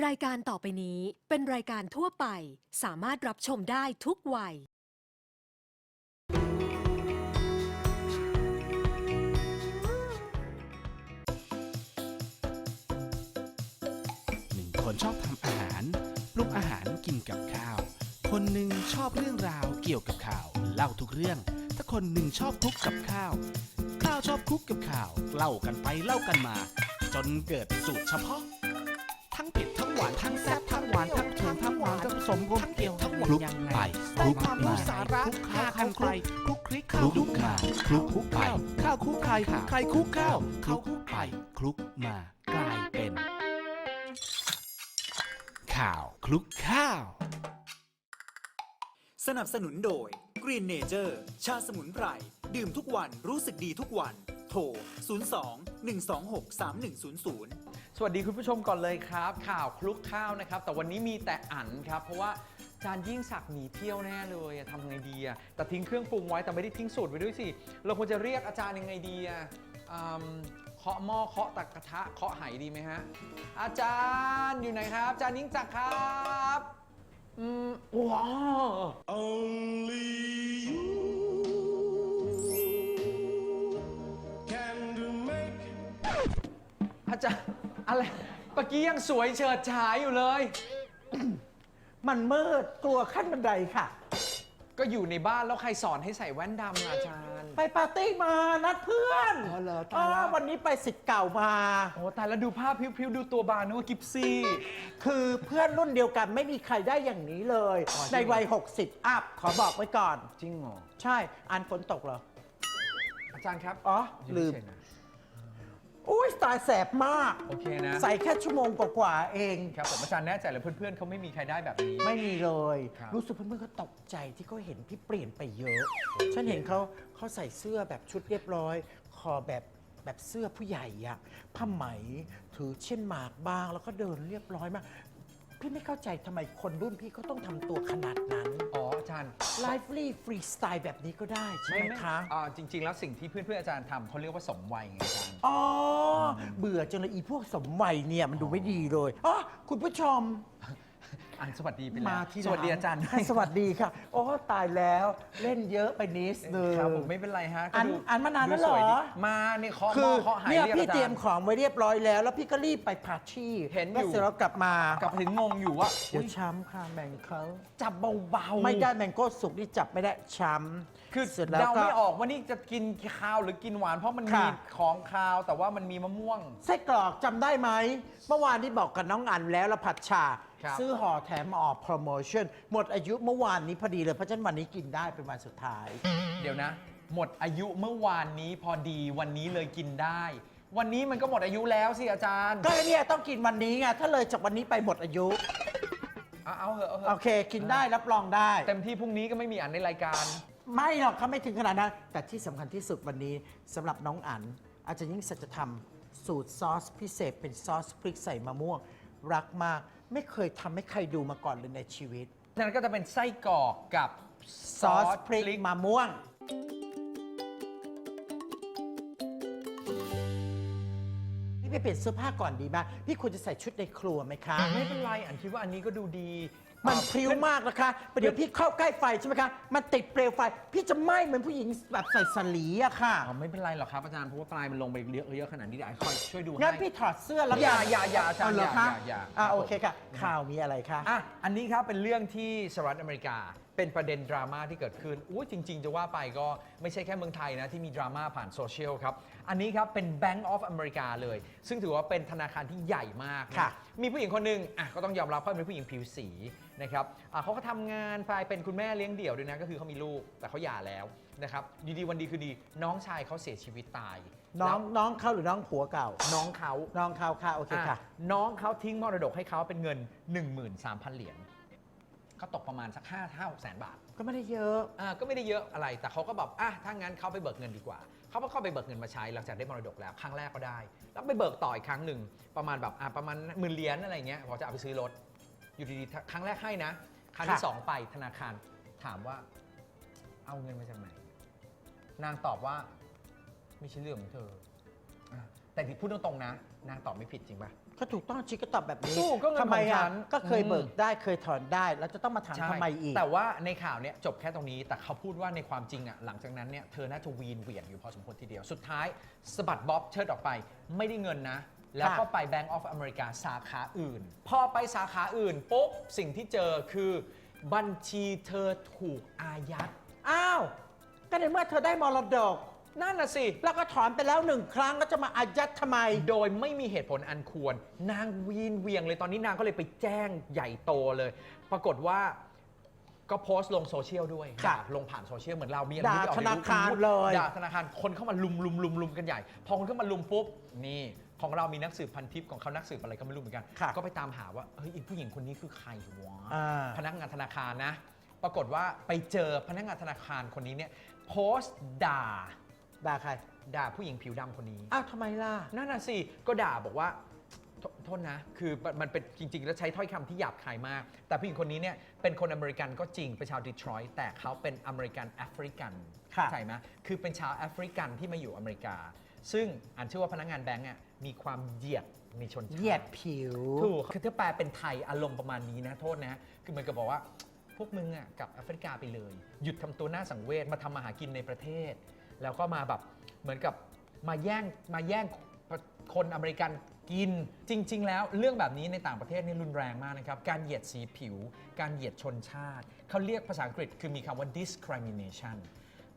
รายการต่อไปนี้เป็นรายการทั่วไปสามารถรับชมได้ทุกวัย หนึ่งคนชอบทำอาหารปรุงอาหารกินกับข้าว คนหนึ่งชอบเรื่องราวเกี่ยวกับข่าวเล่าทุกเรื่อง ถ้าคนหนึ่งชอบคลุกกับข้าว ข้าวชอบคลุกกับข่าว เล่ากันไปเล่ากันมา จนเกิดสูตรเฉพาะ ทั้งเผ็ด วานทั้งแซ่บทั้งหวานทั้งเค็มทั้งหวานทั้งผสมกลมเกลียวทั้งหมดคลุกยังไปไงคลุกความรู้มาสาระคลุกข้าวคันใครคลุกคลิกคลุกมาคลุกคลุกไปข้าวข้าวคลุกใครใครคลุกข้าวเขาคลุกไปคลุกมากลายเป็น ข่าวคลุกข้าว สนับสนุนโดย Green Nature ชาสมุนไพรดื่มทุกวันรู้สึกดีทุกวัน โทร 02 126 3100 สวัสดีคุณผู้ชมก่อนเลยครับ ข่าวคลุกข้าวนะครับ แต่วันนี้มีแต่อันครับ เพราะว่าจานยิ่งศักดิ์หนีเที่ยวแน่เลยอะทำไงดีอะแต่ทิ้งเครื่องปรุงไว้แต่ไม่ได้ทิ้งสูตรไว้ด้วยสิ เราควรจะเรียกอาจารย์ยังไงดีอะอืมเคาะหม้อเคาะตะกระทะเคาะไหดีไหมฮะ อาจารย์อยู่ไหนครับ อาจารย์ยิ่งศักดิ์ครับอืมว้าวอาจารย์ อะไรเมื่อกี้ยังสวยเฉิดฉายอยู่เลย มันมืดกลัวขั้นบันไดค่ะ ก็อยู่ในบ้านแล้วใครสอนให้ใส่แว่นดำอะอาจารย์ ไปปาร์ตี้มานัดเพื่อนอ๋อเหรอตายแล้วเออวันนี้ไปสิทธิ์เก่ามา โอ้ตายแล้วดูภาพพริ้วๆ ดูตัวบางนึกว่ากิฟซี่ คือเพื่อนรุ่นเดียวกันไม่มีใครได้อย่างนี้เลย อ๋อจริง ในวัย 60 อัพ ขอบอกไว้ก่อน จริงเหรอ ใช่อันฝนตกเหรอ อาจารย์ครับ อ๋อ ลืม เฉยๆนะ อุ้ยตายแสบมาก โอเคนะใส่แค่ชั่วโมงกว่าๆเอง ครับผมอาจารย์แน่ใจเลยเพื่อนๆเขาไม่มีใครได้แบบนี้ ไม่มีเลย ครับ รู้สึกเพื่อนๆเขาตกใจที่เขาเห็นพี่เปลี่ยนไปเยอะ ฉันเห็นเขาเขาใส่เสื้อแบบชุดเรียบร้อย คอแบบแบบเสื้อผู้ใหญ่อะผ้าไหมถือเช่นหมากบาง แล้วก็เดินเรียบร้อยมาก พี่ไม่เข้าใจทำไมคนรุ่นพี่เขาต้องทำตัวขนาดนั้น อ๋อ อาจารย์ไลฟ์ลี่ฟรีสไตล์แบบนี้ก็ได้ใช่ไหมคะอ่าจริง ๆ แล้วสิ่งที่เพื่อนๆอาจารย์ทำเขาเรียกว่าสมวัยไงอาจารย์ อ๋อเบื่อจังเลยอีพวกสมวัยเนี่ยมันดูไม่ดีเลยอ๋อคุณผู้ชม อ่านสวัสดีไปแล้วมาที่สวัสดีอาจารย์ให้สวัสดีค่ะ โอ้ตายแล้วเล่นเยอะไปนิดนึงครับผมไม่เป็นไรฮะก็อันดูอันมานานแล้วเหรอดูสยดีมาเนี่ยเคาะหคืม้ออเคาะไหเนี่ยเรียกพี่อาจารเตรียมย์ของไว้เรียบร้อยแล้ว แล้วพี่ก็รีบไปพาร์ตี้เห็นอยู่ แล้วเสร็จแล้วกลับมากลับถึงงงอยู่ว่าเดี๋ยวช้ำค่ะแบ่งเขาจับเบาๆ ไม่ได้แมงโก้สุกนี่จับไม่ได้ช้ำ คือเสร็จแล้วเดาก็ ไม่ออกว่านี่จะกินข้าวหรือกินหวาน เพราะมันมีค่ะ ของคาวแต่ว่ามันมีมะม่วง ไส้กรอกจำได้ไหม เมื่อวานที่บอกกับน้องอันแล้วแล้วผัดชา ครับ ซื้อห่อแถมออกโปรโมชั่น หมดอายุเมื่อวานนี้พอดีเลย เพราะฉะนั้นวันนี้กินได้เป็นวันสุดท้าย เดี๋ยวนะ หมดอายุเมื่อวานนี้พอดีวันนี้เลยกินได้ วันนี้มันก็หมดอายุแล้วสิอาจารย์ก็เนี่ยต้องกินวันนี้ไงถ้าเลยจากวันนี้ไปหมดอายุ เอาเอาเหอะเอาเหโออะเค กินได้รับรองได้ เต็มที่พรุ่งนี้ก็ไม่มีอ่านในรายการ ไม่หรอกเขาไม่ถึงขนาดนั้น แต่ที่สำคัญที่สุดวันนี้สำหรับน้องอัน อาจารย์ยิ่งศัจธรรม สูตรซอสพิเศษเป็นซอสพริกใส่มะม่วง รักมาก ไม่เคยทำให้ใครดูมาก่อนเลยในชีวิต นั้นก็จะเป็นไส้กรอกกับซอสพริกมะม่วง ไปเปลี่ยนเสื้อผ้าก่อนดีไหมพี่ควรจะใส่ชุดในครัวไหมคะ ไม่เป็นไรอันคิดว่าอันนี้ก็ดูดีมันอ่าพริ้วมากนะคะประเดี๋ยวพี่เข้าใกล้ไฟใช่ไหมคะ มันติดเปลวไฟ พี่จะไหม้เหมือนผู้หญิงแบบใส่สลีอะค่ะ อ๋อไม่เป็นไรหรอกครับอาจารย์เพราะว่าปลายมันลงไปเยอะเยอะขนาดนี้เดี๋ยวไอ้คอยช่วยดูให้งั้นพี่ถอดเสื้อแล้วอย่ากันอย่าอย่าอาจารย์เเหรอคะอย่าอย่าอย่าอ่าโอเคค่ะ ข่าวมีอะไรคะอะอันนี้ครับเป็นเรื่องที่สหรัฐอเมริกา เป็นประเด็นดราม่าที่เกิดขึ้นอู้จริง ๆ จะว่าไปก็ไม่ใช่แค่เมืองไทยนะ ที่มีดราม่าผ่านโซเชียลครับ อันนี้ครับเป็น Bank of America เลย ซึ่งถือว่าเป็นธนาคารที่ใหญ่มากนค่ะ มีผู้หญิงคนหนึ่งอะก็ต้องยอมรับเขาเป็นผู้หญิงผิวสีนะครับอะเขาก็ทำงานไปเป็นคุณแม่เลี้ยงเดี่ยวด้วยนะ ก็คือเขามีลูกแต่เขาหย่าแล้วนะครับอยู่ดีวันดีคือดีน้องชายเขาเสียชีวิตตายน้องแล้วน้องเขาหรือน้องผัวเก่า น้องเขาน้องเขาค่ะโอเคค่ะอะน้องเขาทิ้งมรดกให้เขาเป็นเงิน 13,000 เหรียญ ก็ตกประมาณสัก5 5 6แสนบาท ก็ไม่ได้เยอะอ่าก็ไม่ได้เยอะอะไร แต่เขาก็แบบอะถ้างั้นเขาไปเบิกเงินดีกว่า เขาก็เข้าไปเบิกเงินมาใช้หลังจากได้มรดกแล้ว ครั้งแรกก็ได้ แล้วไปเบิกต่ออีกครั้งหนึ่งประมาณแบบอะประมาณหมื่นเหรียญอะไรเงี้ยพอจะเอาไปซื้อรถ อยู่ดีๆ ครั้งแรกให้นะ ครั้งที่ค่ะสองไปธนาคารถามว่า เอาเงินมาจากไหน นางตอบว่า ไม่ใช่เรื่องของเธออะแต่ที่พูดตรงๆนะ นางตอบไม่ผิดจริงปะ ก็ถูกต้องชิคก็ตอบแบบนี้ถูกก็เงินทำไมของฉัอะนก็เคยอืม เบิกได้เคยถอนได้ แล้วจะต้องมาถามใช่ทำไมอีก แต่ว่าในข่าวเนี่ยจบแค่ตรงนี้แต่เขาพูดว่าในความจริงอะหลังจากนั้นเนี่ยเธอน่าจะวีนเหวี่ยงอยู่พอสมควรทีเดียว สุดท้ายสะบัดบ๊อบเชิดออกไป ไม่ได้เงินนะ แล้วก็ค่ะไป Bank of America สาขาอื่น พอไปสาขาอื่นปุ๊บสิ่งที่เจอคือบัญชีเธอถูกอายัด อ้าวก็ในเมื่อเธอได้มรดก นั่นน่ะสิ แล้วก็ถอนไปแล้วหนึ่งครั้งก็จะมาอายัดทำไม โดยไม่มีเหตุผลอันควร นางวีนเวียงเลยตอนนี้นางก็เลยไปแจ้งใหญ่โตเลย ปรากฏว่าก็โพสต์ลงโซเชียลด้วยค่ะด่าลงผ่านโซเชียลเหมือนเรามีอะไรด่าที่ออกธนาคารในรูปเลย ด่าธนาคารคนเข้ามาลุมลุมลุมลุมกันใหญ่ พอคนเข้ามาลุมปุ๊บนี่ของเรามีนักสืบพันทิปของเขานักสืบอะไรก็ไม่รู้เหมือนกันค่ะก็ไปตามหาว่าเฮ้ยอีผู้หญิงคนนี้คือใครวะอ่า พนักงานธนาคารนะ ปรากฏว่าไปเจอพนักงานธนาคารคนนี้เนี่ยโพสต์ด่า ด่าใคร ด่าผู้หญิงผิวดำคนนี้ อ้าวทำไมล่ะ นั่นน่ะสิ ก็ด่าบอกว่าโทโทษนะ คือมันมันเป็นจริง ๆ แล้วใช้ถ้อยคำที่หยาบคายมาก แต่ผู้หญิงคนนี้เนี่ยเป็นคนอเมริกันก็จริง เป็นชาวดีทรอยต์แต่เขาเป็นอเมริกันแอฟริกันค่ะเข้าใจไหมคือเป็นชาวแอฟริกันที่มาอยู่อเมริกา ซึ่งอันเชื่อว่าพนักงานแบงก์อะมีความเหยียดในชนชาติเหยียดผิว ถูกคือถ้าแปลเป็นไทยอารมณ์ประมาณนี้นะ โทษนะ คือเหมือนกับบอกว่า พวกมึงอะกลับแอฟริกาไปเลย หยุดทำตัวหน้าสังเวชมาทำมาหากินในประเทศ แล้วก็มาแบบเหมือนกับมาแย่งมาแย่งคนอเมริกันกินจริง ๆ แล้วเรื่องแบบนี้ในต่างประเทศนี่รุนแรงมากนะครับ การเหยียดสีผิว การเหยียดชนชาติ เขาเรียกภาษาอังกฤษคือมีคำว่า discrimination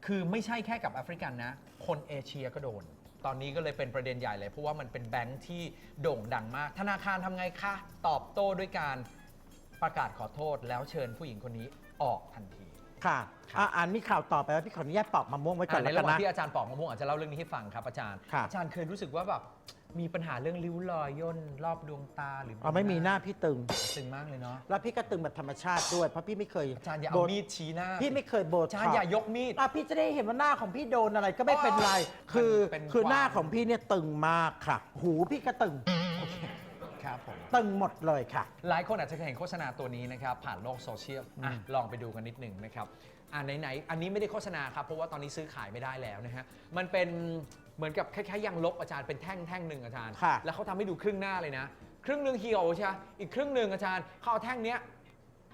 คือไม่ใช่แค่กับแอฟริกันนะ คนเอเชียก็โดน ตอนนี้ก็เลยเป็นประเด็นใหญ่เลย เพราะว่ามันเป็นแบงค์ที่โด่งดังมาก ธนาคารทำไงคะ ตอบโต้ด้วยการประกาศขอโทษ แล้วเชิญผู้หญิงคนนี้ออกทันที ค่ะครับอะอ่านมีข่าวต่อไปว่าพี่ขออนุญาตปอกมะม่วงไว้ก่อนอะในแล้วกัระนหว่างนะ ที่อาจารย์ปอกมะม่วงอาจจะเล่าเรื่องนี้ให้ฟังครับอาจารย์ครับอาจารย์เคยรู้สึกว่าแบบมีปัญหาเรื่องริ้วรอยย่นรอบดวงตาหรืออ๋อไม่มีหน้าพี่ตึง ตึงมากเลยเนาะแล้วพี่ก็ตึงแบบธรรมชาติด้วยเพราะพี่ไม่เคยอาจารย์อย่าโดเอานมีดชี้หน้าพี่ไม่เคยโบอาจารย์อย่ายกมีด อะพี่จะได้เห็นว่าหน้าของพี่โดนอะไรก็ไม่เป็นไรคือเป็นคือหน้าความ ของพี่เนี่ยตึงมากค่ะ หูพี่ก็ตึง ครับผม ตึงหมดเลยค่ะ หลายคนอาจจะเคยเห็นโฆษณาตัวนี้นะครับผ่านโลกโซเชียลอะลองไปดูกันนิดหนึ่งนะครับอ่าไหนๆอันนี้ไม่ได้โฆษณาครับเพราะว่าตอนนี้ซื้อขายไม่ได้แล้วนะฮะมันเป็นเหมือนกับคล้ายๆยางลบอาจารย์เป็นแท่งแท่งหนึ่งอาจารย์ ค่ะ แล้วเขาทำให้ดูครึ่งหน้าเลยนะ ครึ่งหนึ่งเหี่ยวใช่ไหมอีกครึ่งหนึ่งอาจารย์เขาเอาแท่งเนี้ย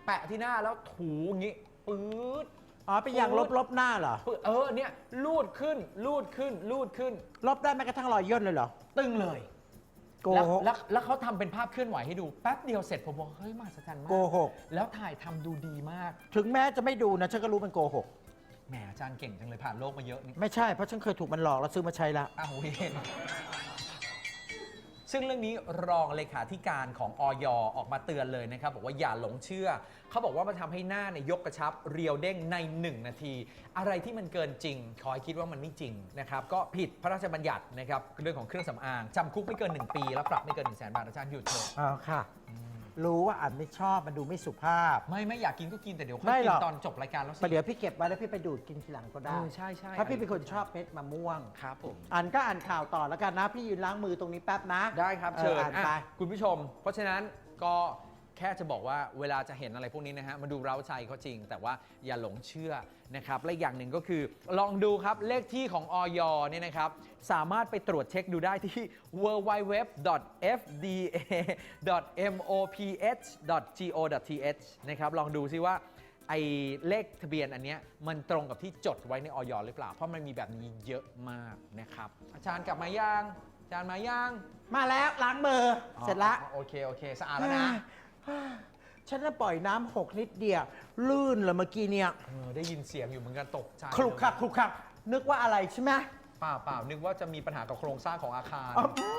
แปะที่หน้าแล้วถูอย่างงี้ปื๊ด อ๋อเป็นอย่างลบลบหน้าเหรอปื๊ดเออเนี่ย ลูดขึ้น ลูดขึ้น ลูดขึ้น ลบได้แม้กระทั่งรอยย่นเลยเหรอ ตึงเลย โกแล้วหก แล้วแล้วเขาทำเป็นภาพเคลื่อนไหวให้ดูแป๊บเดียวเสร็จผมบอกเฮ้ยมหัศจรรย์มาโกกหก แล้วถ่ายทำดูดีมากถึงแม้จะไม่ดูนะฉันก็รู้มันโกหก แหมอาจารย์เก่งจังเลยผ่านโลกมาเยอะนี่ไม่ใช่เพราะฉันเคยถูกมันหลอกแล้วซื้อมาใช้ละ อ้าวเวน ซึ่งเรื่องนี้รองเลขาธิการของออยออกมาเตือนเลยนะครับ บอกว่าอย่าหลงเชื่อ เขาบอกว่ามันทำให้หน้าเนี่ยยกกระชับเรียวเด้งใน 1 นาที อะไรที่มันเกินจริง ขอให้คิดว่ามันไม่จริงนะครับก็ผิดพระราชบัญญัตินะครับเรื่องของเครื่องสำอางจำคุกไม่เกิน 1 ปี แล้วปรับไม่เกิน1นึ่งแสนบาทอาจารย์หยุดเถอะอ๋อค่ะ รู้ว่าอ่านไม่ชอบมันดูไม่สุภาพ ไม่ไม่อยากกินก็กินแต่เดี๋ยวค่ไม่อยหกิรนอกตอนจบรายการแล้วสิ ประเดี๋ยวพี่เก็บไว้แล้วพี่ไปดูดกินทีหลังก็เอได้อใช่ใช่ เพราะพี่เป็นคนชอบเม็ดมะม่วง ครับผม อ่านก็อ่านข่าวต่อแล้วกันนะ พี่ยืนล้างมือตรงนี้แป๊บนะได้ครับเออเชิญอ่านไป อะคุณผู้ชม เพราะฉะนั้นก็แค่จะบอกว่าเวลาจะเห็นอะไรพวกนี้นะฮะมาดูเร้าใจเขาจริง แต่ว่าอย่าหลงเชื่อนะครับและอีกอย่างหนึ่งก็คือลองดูครับเลขที่ของออยเนี่ยนะครับสามารถไปตรวจเช็คดูได้ที่ www.fda.moph.go.th นะครับลองดูซิว่าไอ้เลขทะเบียนอันเนี้ยมันตรงกับที่จดไว้ในออยหรือเปล่า เพราะมันมีแบบนี้เยอะมากนะครับ อาจารย์กลับมายังอาจารย์มายังมาแล้วล้างมืออเสร็จละ อ๋อโอเค โอเค สะอาดแล้วนะ ฉันจะปล่อยน้ำหกนิดเดียวลื่นเลยเมื่อกี้เนี่ยเออได้ยินเสียงอยู่เหมือนกันตกใจคลุกคลักคลุกคลักนึกว่าอะไรใช่ไหมเปล่าเปล่านึกว่าจะมีปัญหากับโครงสร้างของอาคารอ๋ออื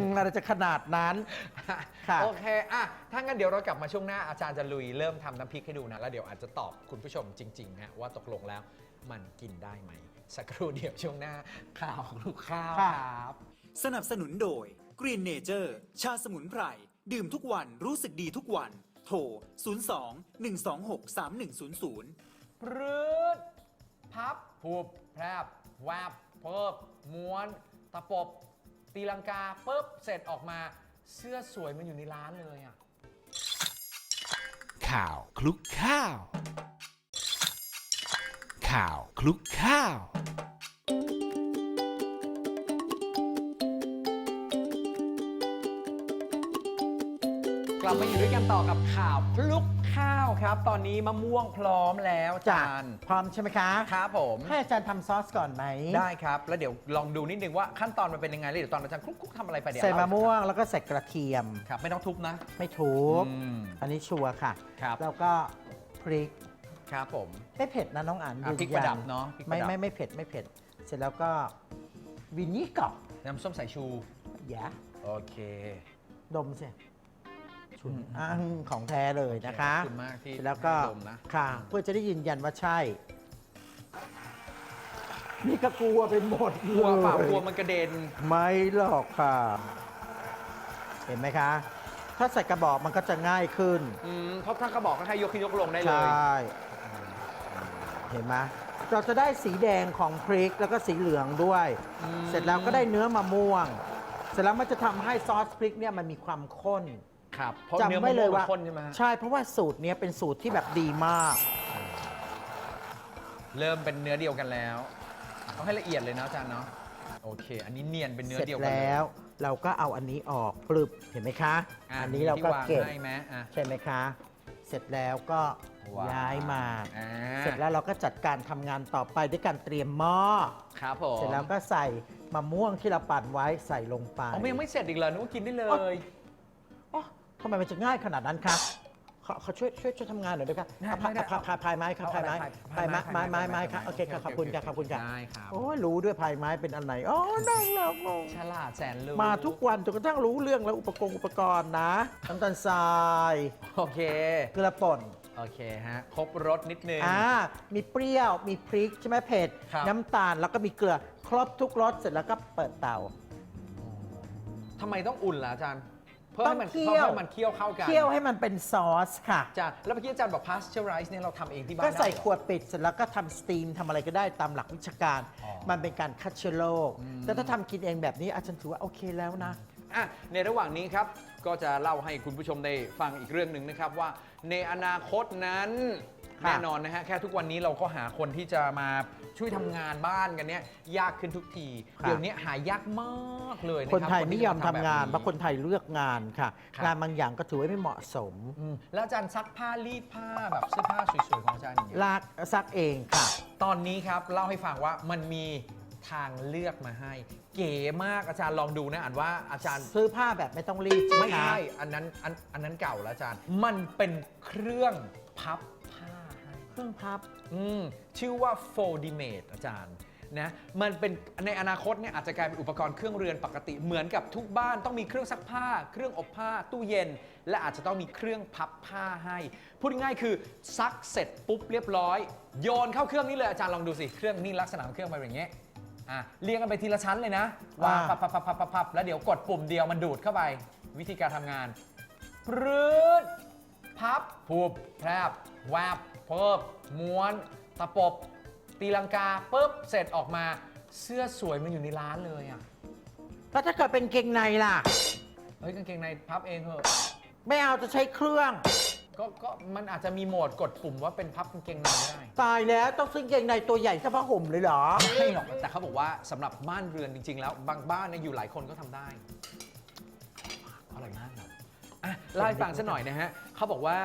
มอะไรจะขนาดนั้น ค่ะ โอเคอะถ้างั้นเดี๋ยวเรากลับมาช่วงหน้าอาจารย์จะลุยเริ่มทำน้ำพริกให้ดูนะ แล้วเดี๋ยวอาจจะตอบคุณผู้ชมจริงๆนะว่าตกลงแล้วมันกินได้ไหม สักครู่เดียวช่วงหน้า ข่าวลูกข้าวคค่ะรับ สนับสนุนโดย Green Nature ชาสมุนไพร ดื่มทุกวันรู้สึกดีทุกวัน โทร 02 126 3100ปรืดพับผูบแพรบแวบเพิบม้วน ตะปบ ตีลังกาปุ๊บเสร็จออกมาเสื้อสวยมันอยู่ในร้านเลยอะ ข่าวคลุกข้าว ข่าวคลุกข้าว ลับมาอยู่ด้วยกันต่อกับข่าวคลุกข้าวครับ ตอนนี้มะม่วงพร้อมแล้วอาจ้ะจารย์พร้อมใช่ไหมคะครับผมให้อาจารย์ทำซอสก่อนไหมได้ครับ แล้วเดี๋ยวลองดูนิดนึงว่าขั้นตอนมันเป็นยังไงเลยเดี๋ยวตอนอาจารย์คลุกๆทำอะไรไปเดี๋ยวใส่มะเล่าม่วงแล้วก็ใส่กระเทียมครับไม่ต้องทุบนะ ไม่ถูกอืมอันนี้ชัวร์ค่ะ ครับแล้วก็พริกครับผม ไม่เผ็ดนะน้องอันอะยืนพริกยัประดับเนอะพริกประไม่ดับไม่ไม่เผ็ดไม่เผ็ด เสร็จแล้วก็วินิกอร์น้ำส้มสายชูแยะโอเค ดมสิ ฉุนอืมอ้างของแท้เลยนะคะขอบคุณมากที่เสร็จแล้วก็ดมนะ ค่ะ เพื่อจะได้ยืนยันว่าใช่ นี่ก็กลัวไปหมดกลัวเปล่าเลยกลัวมันกระเด็น ไม่หรอกค่ะ เห็นไหมคะ ถ้าใส่กระบอกมันก็จะง่ายขึ้น อืมเพราะถ้ากระบอกก็ให้ยกขึ้นยกลงได้ใชเลย่ เห็นไหมเราจะได้สีแดงของพริกแล้วก็สีเหลืองด้วย อืม เสร็จแล้วก็ได้เนื้อมะม่วง เสร็จแล้วมันจะทำให้ซอสพริกเนี่ยมันมีความข้น ครับเพราะจำเนื้อไว้มะเลม่วยงว่ามันข้นใช่ไหมฮะ ใช่เพราะว่าสูตรเนี้ยเป็นสูตรที่แบบดีมาก เริ่มเป็นเนื้อเดียวกันแล้วเอาให้ละเอียดเลยนะอาจารย์เนาะโอเค อันนี้เนียนเป็นเนื้อเสร็จเดียวกันแล้ว เราก็เอาอันนี้ออกปลึบเห็นไหมคะะอันนี้เราก็ที่วงเก็บให้ไหมอะ ใช่ไหมคะ เสร็จแล้วก็ว้าวย้ายมา อ่า เสร็จแล้วเราก็จัดการทำงานต่อไปด้วยการเตรียมหม้อครับผมเสร็จแล้วก็ใส่มะม่วงที่เราปั่นไว้ใส่ลงไป อ๋อมันยังไม่เสร็จอีกเหรอนึกว่ากินได้เลอ๋อยอ๋อ ทำไมมันจะง่ายขนาดนั้นครับเขาเขาช่วยช่วยช่วยทำงานหน่อยด้วยครับได้เอาพายได้พายพายพายไม้ครับเอาพายไม้อะไรพายไม้พายไม้ไม้ไม้ไม้พายไม้ครับโอเคครับโอเคขอบคุณโอเคครับขอบคุณครับได้ครับ โอ้ยรู้ด้วยพายไม้เป็นอันไหนอ๋อได้แล้วงง ฉลาดแสนรู้มาทุกวันจนกระทั่งรู้เรื่องแล้วอุปกรณ์อุปกรณ์นะน้ำตาลทรายโอเค เกลือป่นโอเคฮะ ครบรสนิดนึง อ่ามีเปรี้ยวมีพริกใช่ไหมเผ็ดครับ น้ำตาลแล้วก็มีเกลือ ครบทุกรสเสร็จแล้วก็เปิดเตา ทำไมต้องอุ่นล่ะอาจารย์ เพื่อให้มันต้องเคี่ยวเพื่อให้มันเคี่ยวเข้ากันเคี่ยวให้มันเป็นซอสค่ะอาจารย์แล้วเมื่อกี้อาจารย์บอก pasteurize เนี่ยเราทำเองที่บ้านก็ใส่ได้เหรอ ขวดปิดเสร็จแล้วก็ทำสตีมทำอะไรก็ได้ตามหลักวิชาการ อ๋อ มันเป็นการคัดเชื้อโรคอืมแต่ถ้าทำกินเองแบบนี้อาจารย์ถือว่าโอเคแล้วนะ อะในระหว่างนี้ครับ ก็จะเล่าให้คุณผู้ชมได้ฟังอีกเรื่องหนึ่งนะครับว่า ในอนาคตนั้น ค่ะ แน่นอนนะฮะแค่ทุกวันนี้เราก็หาคนที่จะมาช่วยทำงานบ้านกันเนี่ยยากขึ้นทุกที เดี๋ยวนี้หายากมากเลยะรับคนไทยไม่ยอมทำงานแบบเพราะคนไทยเลือกงานค่ะครับงานบางอย่างก็ถือว่าไม่เหมาะสม อืมแล้วอาจารย์ซักผ้ารีดผ้าแบบเสื้อผ้าสวยๆของอาจารย์อย่างเงี้ย ลากซักเองค่ะ ตอนนี้ครับ เล่าให้ฟังว่ามันมีทางเลือกมาให้ เก๋มากอาจารย์ลองดูนะอ่านว่าอาจารย์ซื้อผ้าแบบไม่ต้องรีดใช่ไหมไม่คะ ใช่อันนั้นอันอันนั้นเก่าแล้วอาจารย์ มันเป็นเครื่องพับผ้าให้เค รื่องพับ อืมชื่อว่า Foldimate อาจารย์นะมันเป็นในอนาคตเนี่ยอาจจะกลายเป็นอุปกรณ์เครื่องเรือนปกติเหมือนกับทุกบ้านต้องมีเครื่องซักผ้า เครื่องอบผ้า ตู้เย็น และอาจจะต้องมีเครื่องพับผ้าให้ พูดง่ายๆคือซักเสร็จปุ๊บเรียบร้อย โยนเข้าเครื่องนี้เลยอาจารย์ลองดูสิเครื่องนี่ลักษณะของเครื่องมันเป็นอย่างเงี้ยอะเรียงกันไปทีละชั้นเลยนะวางพับพับพับพับพับพับแล้วเดี๋ยวกดปุ่มเดียวมันดูดเข้าไป วิธีการทำงานปรืดพับผูบแพรบแวบ เพิบม้วน ตะปบ ตีลังกาปุ๊บเสร็จออกมาเสื้อสวยมันอยู่ในร้านเลยอะแล้วถ้าเกิดเป็นเกงในล่ะ เฮ้ยกางเกงในพับเองเหอะไม่เอาจะใช้เครื่อง ก็ก็มันอาจจะมีโหมดกดปุ่มว่าเป็นพับกางเกงในได้ ตายแล้วต้องซื้อเกงในตัวใหญ่ถ้าผ้าห่มเลยเหรอ ไม่หรอกแต่เขาบอกว่าสำหรับบ้านเรือนจริง ๆ แล้ว บางบ้านเนี่ยอยู่หลายคนก็ทำได้อร่อยมากครับอะเล่าให้ฟังสักหน่อยนะฮะเขาบอกว่า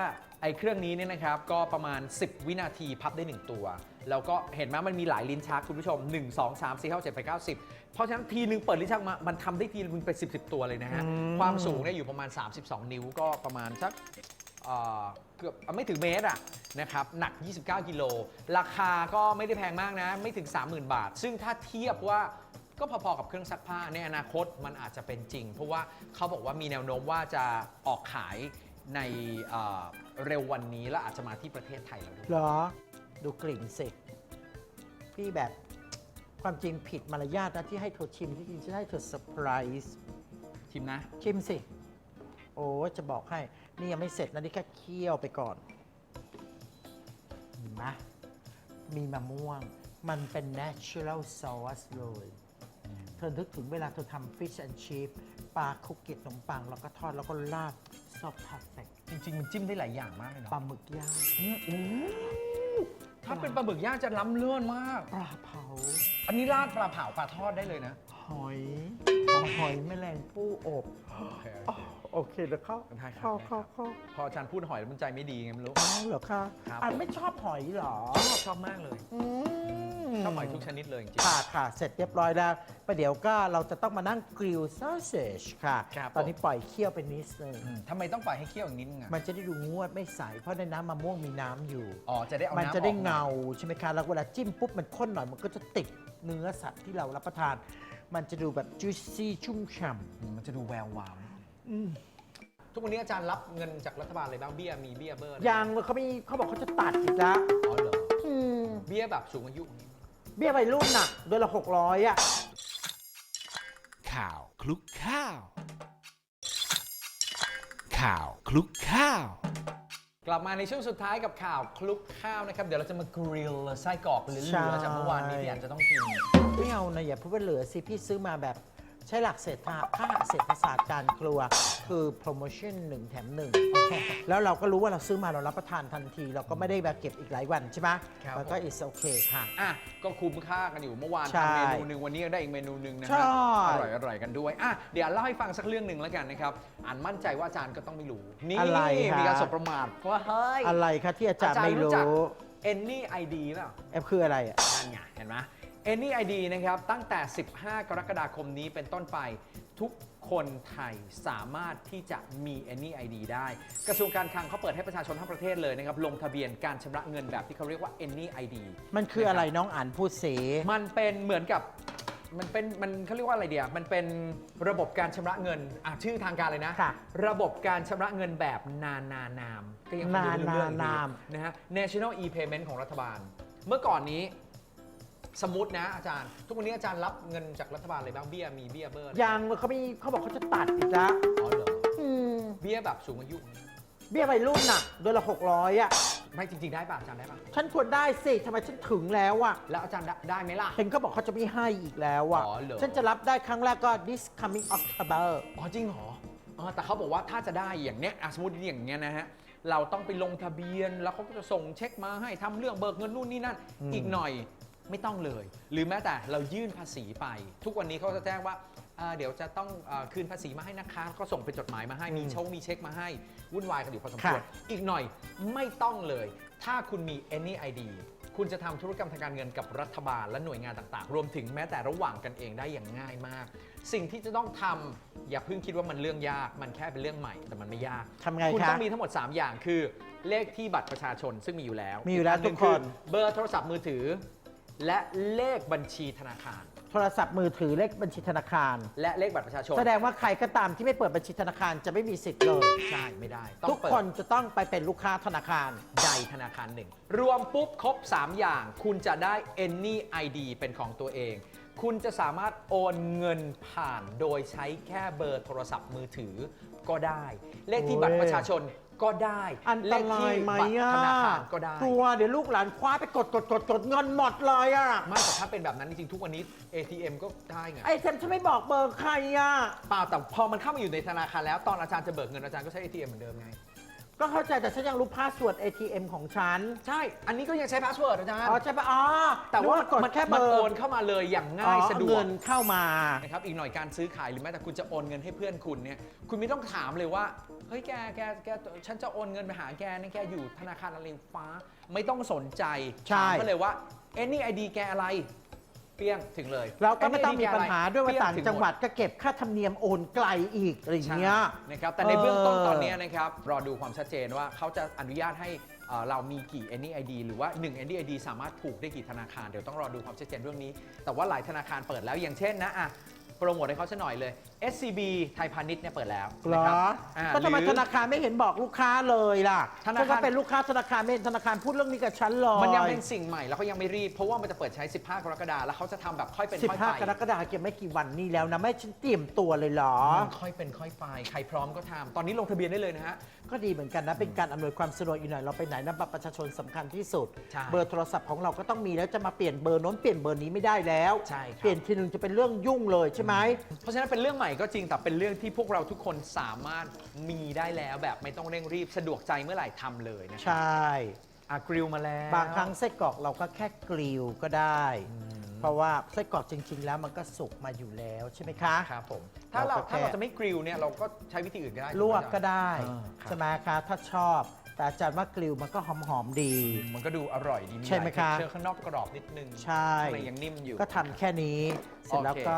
ไอ้เครื่องนี้เนี่ยนะครับก็ประมาณ 10 วินาทีพับได้ 1 ตัว แล้วก็เห็นไหมมันมีหลายลิ้นชักคุณผู้ชม 1 2 3 4 5 7 8 9 10 เพราะฉะนั้นทีนึงเปิดลิ้นชักมา มันทำได้ทีนึงเป็น 10 10 ตัวเลยนะฮะ อืม ความสูงเนี่ยอยู่ประมาณ 32 นิ้วก็ประมาณสักเอ่อเกือบไม่ถึงเมตรอะนะครับหนัก 29 กิโล ราคาก็ไม่ได้แพงมากนะ ไม่ถึง 30,000 บาท ซึ่งถ้าเทียบว่าก็พอๆกับเครื่องซักผ้าในอนาคตมันอาจจะเป็นจริง เพราะว่าเขาบอกว่ามีแนวโน้มว่าจะออกขาย ในเอ่อเร็ววันนี้และอาจจะมาที่ประเทศไทยแล้วด้วยเหรอ ดูกลิ่นสิ พี่แบบความจริงผิดมารยาทนะที่ให้เธอชิมที่จริงจะให้เธอเซอร์ไพรส์ชิมนะ ชิมสิ โอ้จะบอกให้ นี่ยังไม่เสร็จนะ นี่แค่เคี่ยวไปก่อนเห็นไหมมีมะม่วง มันเป็น natural sauce เลย เธอนึกถึงเวลาเธอทำ fish and chip ปลาคุกกี้ขนมปัง แล้วก็ทอดแล้วก็ราด so perfect จริง ๆ มันจิ้มได้หลายอย่างมากเลยเนาะปลาหมึกย่างอืมอู้ถ้าเป็นปลาหมึกย่างจะล้ำเลื่อนมาก ปลาเผา อันนี้ราดปลาเผาปลาทอดได้เลยนะ หอย หอยแมลงผู้อบ โอเคโอ้ โอเคเดี๋ยวเข้าได้ครับเข้าได้ครัเข้าบ เข้าพออาจารย์พูดหอยแล้วมันใจไม่ดีไงไม่รู้อ้าวเหรอคะครับอ่านไม่ชอบหอยเหรอชอบชอบมากเลยอืมชอบหอยทุกชนิดเลยจริง ค่ะค่ะ เสร็จเรียบร้อยแล้วประเดี๋ยวก็เราจะต้องมานั่งกริลซอสเซจค่ะ ครับ ตอนนี้ปล่อยเคี่ยวไปนิดนึง ๆอืมทำไมต้องปล่อยให้เคี่ยวอย่างนี้นึงอะมันจะได้ดูงวดไม่ใส เพราะในน้ำมะม่วงมีน้ำอยู่ อ๋อจะได้เอามันน้ำจะได้ออกหน่อย เงาใช่ไหมคะ แล้วเวลาจิ้มปุ๊บมันข้นหน่อย มันก็จะติดเนื้อสัตว์ที่เรารับประทาน มันจะดูแบบ juicy ชุ่มฉ่อืมมันจะดูแวววาวำ อืมทุกวันนี้อาจารย์รับเงินจากรัฐบาลอะไรบ้างเบี้ยมีเบี้ยเบอร์อะไรยังเลยเขาไม่เขาบอกเขาจะตัดอีกแล้วอ๋อเหรออืมเบี้ยแบบสูงอายุเบี้ยวัยรุ่นน่ะเดือนละหกร้อยอะ ข่าวคลุกข้าว ข่าวคลุกข้าว กลับมาในช่วงสุดท้ายกับข่าวคลุกข้าวนะครับ เดี๋ยวเราจะมากริลไส้กรอกเหลือๆจากเมื่อวานนี้ที่อาจจะต้องกิน ไม่เอานะอย่าพูดว่าเหลือสิพี่ซื้อมาแบบ ใช้หลักเศรษฐาค่าเศรษฐศาสตร์การครัว คือโปรโมชั่นหนึ่งแถมหนึ่งแล้วเราก็รู้ว่าเราซื้อมาเรารับประทานทันที เราก็ไม่ได้แบบเก็บอีกหลายวันใช่ไหมครับ มันก็ is okay ค่ะ อะก็คุ้มค่ากันอยู่เมื่อวานใช่ทำเมนูหนึ่งวันนี้ก็ได้อีกเมนูหนึ่งนะใช่ ฮะอร่อยอร่อยกันด้วยอะเดี๋ยวเล่าให้ฟังสักเรื่องหนึ่งแล้วกันนะครับอ่านมั่นใจว่าอาจารย์ก็ต้องไม่รู้นี่อะไรคะมีการสบประมาทว่าเฮ้ยอะไรคะที่อาจารย์ไม่จักรู้ Any ID เปล่าแอปคืออะไรอะนั่นไงเห็นไหม Any ID นะครับ ตั้งแต่ 15 กรกฎาคมนี้เป็นต้นไป ทุกคนไทยสามารถที่จะมี Any ID ได้ กระทรวงการคลังเขาเปิดให้ประชาชนทั้งประเทศเลยนะครับ ลงทะเบียนการชำระเงินแบบที่เขาเรียกว่า Any ID มันคืออะไรน้องอ่านพูดเส มันเป็นเหมือนกับมันเป็นมันเขาเรียกว่าอะไรเดียมันเป็นระบบการชำระเงินอะชื่อทางการเลยนะ ค่ะระบบการชำระเงินแบบนานานาม ก็ยังฟังดูไม่รู้เรื่องอยู่ดีนานาม นะฮะ National e-payment ของรัฐบาล เมื่อก่อนนี้ สมมตินะอาจารย์ ทุกวันนี้อาจารย์รับเงินจากรัฐบาลอะไรบ้างเบี้ยมีเบี้ยเบอร์อะไรยังเลยเขาไม่เขาบอกเขาจะตัดอีกแล้วอ๋อเหรออืมเบี้ยแบบสูงอายุ เบี้ยวัยรุ่นน่ะเดือนละหกร้อยอะ ไม่จริง ๆ ได้ป่ะอาจารย์ได้ป่ะฉันควรได้สิทำไมฉันถึงแล้วอะแล้วอาจารย์ได้ได้ไหมล่ะ เห็นเขาบอกเขาจะไม่ให้อีกแล้วอะ อ๋อเหรอ ฉันจะรับได้ครั้งแรกก็ this coming October อ๋อจริงเหรออ๋อแต่เขาบอกว่าถ้าจะได้อย่างเนี้ยอะสมมติอย่างเงี้ยนะฮะเราต้องไปลงทะเบียนแล้วเขาก็จะส่งเช็คมาให้ทำเรื่องเบิกเงินนู่นนี่นั่นอืมอีกหน่อย ไม่ต้องเลย หรือแม้แต่เรายื่นภาษีไป ทุกวันนี้เขาจะแจ้งว่าอ่าเดี๋ยวจะต้องอาคืนภาษีมาให้นะคะก็ส่งเป็นจดหมายมาให้มีชงมีเช็คมาให้วุ่นวายกันอยู่พอสมควรอีกหน่อยไม่ต้องเลย ถ้าคุณมี Any ID คุณจะทำธุรกรรมทางการเงินกับรัฐบาลและหน่วยงานต่างๆ รวมถึงแม้แต่ระหว่างกันเองได้อย่างง่ายมาก สิ่งที่จะต้องทำอย่าเพิ่งคิดว่ามันเรื่องยาก มันแค่เป็นเรื่องใหม่แต่มันไม่ยาก ทำไงคุณคะ ต้องมีทั้งหมด 3 อย่างคือเลขที่บัตรประชาชนซึ่งมีอยู่แล้วมีอยู่แล้วกหงทุกคน อเบอร์โทรศัพท์มือถือ และเลขบัญชีธนาคาร โทรศัพท์มือถือเลขบัญชีธนาคาร และเลขบัตรประชาชนแสดงว่าใครก็ตามที่ไม่เปิดบัญชีธนาคารจะไม่มีสิทธิ์เลยใช่ไม่ได้ต้องทุกเปิด คนจะต้องไปเป็นลูกค้าธนาคาร ใดธนาคารหนึ่ง รวมปุ๊บครบ 3 อย่าง คุณจะได้ Any ID เป็นของตัวเอง คุณจะสามารถโอนเงินผ่านโดยใช้แค่เบอร์โทรศัพท์มือถือก็ได้ เลขที่บัตรประชาชน ก็ได้อันตเลขราที่ยไหมบัตรอะธนาคารก็ได้ กลัวเดี๋ยวลูกหลานคว้าไปกดกดกดกดเงินหมดเลยอะไม่แต่ถ้าเป็นแบบนั้นจริงๆทุกวันนี้ ATM ก็ได้ไงไอ้เทมฉันไม่บอกเบอร์ใครอะเปล่าแต่พอมันเข้ามาอยู่ในธนาคารแล้วตอนอาจารย์จะเบิกเงินอาจารย์ก็ใช้ ATM เหมือนเดิมไง ก็เข้าใจแต่ฉันยังรู้พาสเวิร์ด ATM ของฉัน ใช่ อันนี้ก็ยังใช้พาสเวิร์ดอาจารย์ อ๋อใช่ปะอ๋อแต่ว่านึกกดมันแค่เบมันอร์โอนเข้ามาเลยอย่างง่ายอ๋อสะดวเงิกนเข้ามา นะครับ อีกหน่อยการซื้อขายหรือแม้แต่คุณจะโอนเงินให้เพื่อนคุณเนี่ย คุณไม่ต้องถามเลยว่า เฮ้ยแกแกแกฉันจะโอนเงินไปหาแกนี่แกอยู่ธนาคารอะไรฟ้า ไม่ต้องสนใจใช่ ถามก็เลยว่า any ID แกอะไร เปี้ยงถึงเลยแล้วก็ไม่ต้อง Any มี ID ปัญหาด้วยว่าเปี้ต่างถึจังหวัดก็เก็บค่าธรรมเนียมโอนไกลอีกอะไรอย่างใช่เงี้ยนะครับแต่ในเบื้องต้นเออตอนนี้นะครับรอดูความชัดเจนว่าเขาจะอนุญาตให้เอ่อเรามีกี่ any ID หรือว่า 1 any ID สามารถผูกได้กี่ธนาคาร เดี๋ยวต้องรอดูความชัดเจนเรื่องนี้ แต่ว่าหลายธนาคารเปิดแล้วอย่างเช่นนะอะโปรโมทให้เขาซะหน่อยเลย SCB ไทยพาณิชย์เนี่ยเปิดแล้วเหรนะอครับอ่าก็ทำไมหรือ ธนาคารไม่เห็นบอกลูกค้าเลยล่ะธนาคาร ฉันก็เป็นลูกค้าธนาคารไม่เห็นธนาคารพูดเรื่องนี้กับฉันเลย มันยังเป็นสิ่งใหม่แล้วเขายังไม่รีบ เพราะว่ามันจะเปิดใช้ 15 กรกฎาคมแล้วเขาจะทำแบบค่อยเป็นค่อยไป15 กรกฎาคมเก็บไม่กี่วันนี้แล้วนะ ไม่ฉันเตรียมตัวเลยเหรอ มันค่อยเป็นค่อยไปใครพร้อมก็ทำตอนนี้ลงทะเบียนได้เลยนะฮะ ก็ดีเหมือนกันนะ เป็นการอำนวยความสะดวกอีกหน่อยเราไปไหนนะบัตรประชาชนสำคัญที่สุด ใช่เบอร์โทรศัพท์ของเราก็ต้องมีแล้วจะมาเปลี่ยนเบอร์โน้นเปลี่ยนเบอร์นี้ไม่ได้แล้ว ใช่ครับ เปลี่ยนทีนึงจะเป็นเรื่องยุ่งเลยใช่ไหม เพราะฉะนั้นเป็นเรื่องใหม่ก็จริงแต่เป็นเรื่องที่พวกเราทุกคนสามารถมีได้แล้วแบบไม่ต้องเร่งรีบสะดวกใจเมื่อไหร่ทำเลยนะใช่อะกริลมาแล้วบางครั้งไส้กรอกเราก็แค่กริลก็ได้ เพราะว่าไส้กรอกจริง ๆ แล้วมันก็สุกมาอยู่แล้วใช่ไหมคะ ครับผมถ้าเราเราก็แค่ ถ้าเราจะไม่กริลเนี่ยเราก็ใช้วิธีอื่นก็ได้ ลวกก็ได้อ่าครับ ใช่ไหมคะถ้าชอบ แต่อาจารย์ว่ากริลมันก็หอม ๆ ดี มันก็ดูอร่อยดีใช่ไหมลายคะเชื่อข้างนอกกรอบนิดนึงใช่ ข้างในยังนิ่มอยู่ ก็ทำแค่นี้ เสร็จแล้วโอเค ก็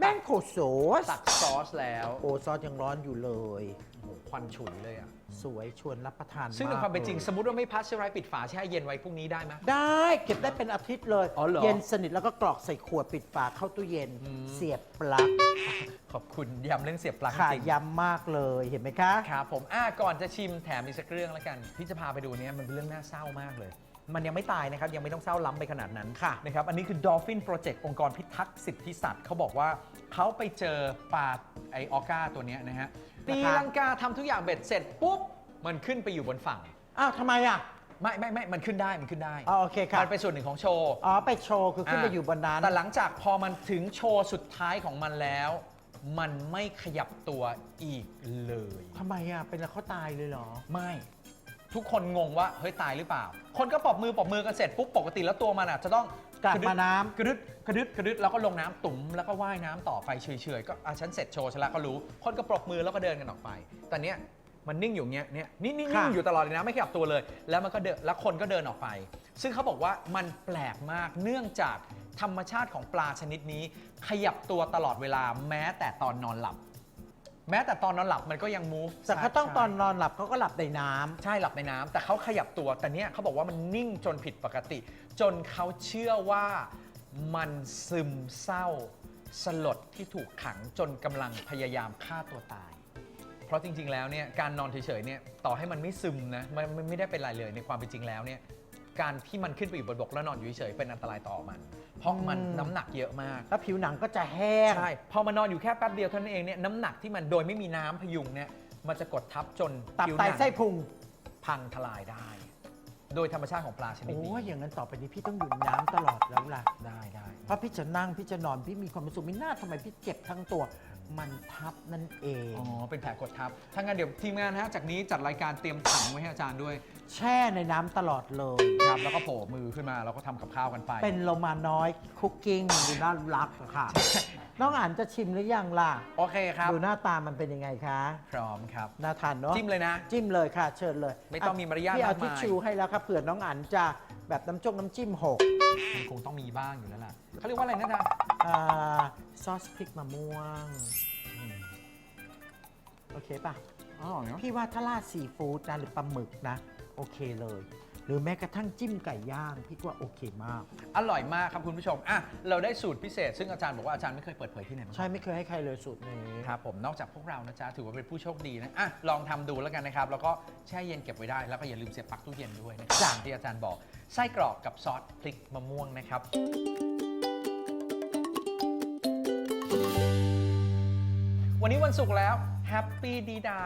แป้งโคโซสตักซอสแล้วโอ้ซอสยังร้อนอยู่เลย โอ้โหควันฉุยเลยอะ สวยชวนรับประทานซึ่งในกความเป็นจริงลยสมมติว่าไม่พัชเชอร์ไรปิดฝาแช่เย็นไว้พรุ่งนี้ได้ไหม ได้เก็บได้เป็นอาทิตย์เลย อ๋อเหรอ เย็นสนิทแล้วก็กรอกใส่ขวดปิดฝาเข้าตู้เย็น เสียบปลั๊กขอบคุณย้ำเรื่องเสียบปลั๊กค่ะจริงย้ำมากเลยเห็นไหมคะ ครับผมอะก่อนจะชิมแถมอีกสักเรื่องแล้วกัน ที่จะพาไปดูเนี่ยมันเป็นเรื่องน่าเศร้ามากเลย มันยังไม่ตายนะครับ ยังไม่ต้องเศร้าล้ำไปขนาดนั้นค่ะนะครับ อันนี้คือ Dolphin Project องค์กรพิทักษ์สิทธิสัตว์เขาบอกว่าเขาไปเจอปลาไอออก้าตัวเนี้ยนะฮะตีลังกาทำทุกอย่างเบ็ดเสร็จปุ๊บ มันขึ้นไปอยู่บนฝั่ง อ้าวทำไมอะไม่ไม่ไม่มันขึ้นได้มันขึ้นได้อ๋อโอเคค่ะมันเป็นส่วนหนึ่งของโชว์ อ๋อไปโชว์คือขึ้นไปอยู่บนนั้น แต่หลังจากพอมันถึงโชว์สุดท้ายของมันแล้ว มันไม่ขยับตัวอีกเลย ทำไมอะ เป็นแล้วเขาตายเลยเหรอ ไม่ ทุกคนงงว่าเฮ้ยตายหรือเปล่า คนก็ปรบมือปรบมือกันเสร็จปุ๊บปกติแล้วตัวมันอะจะต้องกลับมาน้ำ กระดึดกระดึดกระดึดแล้วก็ลงน้ำตุ่มแล้วก็ว่ายน้ำต่อไปเฉยๆก็อะฉันเสร็จโชว์ฉันแล้วก็รู้ คนก็ปรบมือแล้วก็เดินกันออกไป แต่เนี้ยมันนิ่งอยู่เงี้ยเนี่ยนิ่งนิ่งค่ะนิ่งอยู่ตลอดเลยนะไม่ขยับตัวเลย แล้วมันก็เดินแล้วคนก็เดินออกไป ซึ่งเขาบอกว่ามันแปลกมากเนื่องจากธรรมชาติของปลาชนิดนี้ ขยับตัวตลอดเวลาแม้แต่ตอนนอนหลับ แม้แต่ตอนนอนหลับมันก็ยัง move แต่เขาต้องตอนนอนหลับเขาก็หลับในน้ำ ใช่หลับในน้ำแต่เขาขยับตัวแต่เนี้ยเขาบอกว่ามันนิ่งจนผิดปกติ จนเขาเชื่อว่ามันซึมเศร้า สลดที่ถูกขังจนกำลังพยายามฆ่าตัวตาย เพราะจริง ๆ แล้วเนี่ยการนอนเฉยๆเนี่ยต่อให้มันไม่ซึมนะมันมันไม่ได้เป็นไรเลยในความเป็นจริงแล้วเนี่ย การที่มันขึ้นไปอยู่บนบกแล้วนอนอยู่เฉยๆเป็นอันตรายต่อมัน เพราะมันอืมน้ำหนักเยอะมาก แล้วผิวหนังก็จะแห้ง ใช่ พอมานอนอยู่แค่แป๊บเดียวเท่านั้นเองเนี่ยน้ำหนักที่มันโดยไม่มีน้ำพยุงเนี่ยมันจะกดทับจนตับผิวหไตนังไส้พุง พังทลายได้ โดยธรรมชาติของปลาชนิดโอ้นี้ยอย่างนั้นต่อไปนี้พี่ต้องอยู่ในน้ำตลอดแล้วล่ะ ได้ได้ เพราะพี่จะนั่งพี่จะนอนพี่มีความสุขไม่น่าทำไมพี่เจ็บทั้งตัว มันทับนั่นเอง อ๋อ เป็นแผลกดทับ ถ้างั้นเดี๋ยวทีมงานนะฮะจากนี้จัดรายการเตรียมถังไว้ให้อาจารย์ด้วย แช่ในน้ำตลอดเลย ครับ แล้วก็โผล่มือขึ้นมาแล้วก็ทำกับข้าวกันไป เป็นโลมาน้อยคุกกิ้งดูน่ารักอะค่ะ น้องอ่านจะชิมหรือยังล่ะ โอเคครับ ดูหน้าตามันเป็นยังไงคะพร้อมครับ น่าทานเนาะจิ้มเลยนะ จิ้มเลยค่ะ เชิญเลยไม่ต้องมีมารยาทพี่เอามากมาย ทิชชูให้แล้วครับเผื่อน้องอันจะ แบบน้ำจงน้ำจิ้มหกมันคงต้องมีบ้างอยู่แล้วล่ะเขาเรียกว่าอะไรนะจ๊ะอ่าซอสพริกมะม่วง โอเคป่ะอ๋อเนาะพี่ว่าถ้าราดซีฟู้ดนะหรือปลาหมึกนะ โอเคเลยห รือแม้กระทั่งจิ้มไก่ย่างพี่ก็ว่าโอเคมาก อร่อยมากครับคุณผู้ชมอะเราได้สูตรพิเศษ ซึ่งอาจารย์บอกว่าอาจารย์ไม่เคยเปิดเผยที่ไหนมาก่อน ใช่ไม่เคยให้ใครเลยสูตรนี้ครับผมนอกจากพวกเรานะจ๊ะ ถือว่าเป็นผู้โชคดีนะอะลองทำดูแล้วกันนะครับ แล้วก็แช่เย็นเก็บไว้ได้ แล้วก็อย่าลืมเสียบปลั๊กตู้เย็นด้วยนะครับจ้ะตามที่อาจารย์บอก ไส้กรอกกับซอสพริกมะม่วงนะครับ วันนี้วันศุกร์แล้ว แฮปปี้ดีดา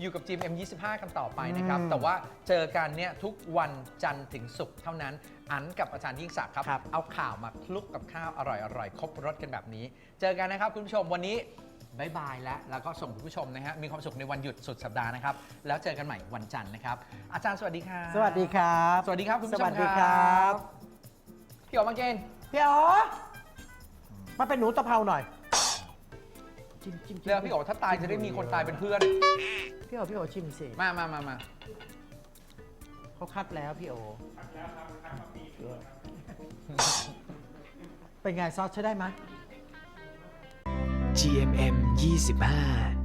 อยู่กับจีม M25 กันต่อไปนะครับอืมแต่ว่าเจอกันเนี่ยทุกวันจันทร์ถึงศุกร์เท่านั้น อันกับอาจารย์ยิ่งศักดิ์ครับ ครับเอาข่าวมาคลุกกับข้าวอร่อยๆ ครบรสกันแบบนี้ เจอกันนะครับคุณผู้ชมวันนี้บายบายแล้ว แล้วก็ส่งคุณผู้ชมนะฮะมีความสุขในวันหยุดสุดสัปดาห์นะครับ แล้วเจอกันใหม่วันจันทร์นะครับ อาจารย์สวัสดีครับสวัสดีครับ สวัสดีครับคุณผู้ชมสวัสดีครับ พี่ออกมาเกณฑ์พี่อ๋อมาเป็นหนูตะเภาหน่อย จิ้มจิ้มจิ้มเรื่องพี่โอ๋ถ้าตายจะได้มีคนตายเป็นเพื่อน พี่โอพี่โอชิมสิมามามามาเขาคัดแล้วพี่โอเป็นไงซอสใช้ได้ไหม GMM 25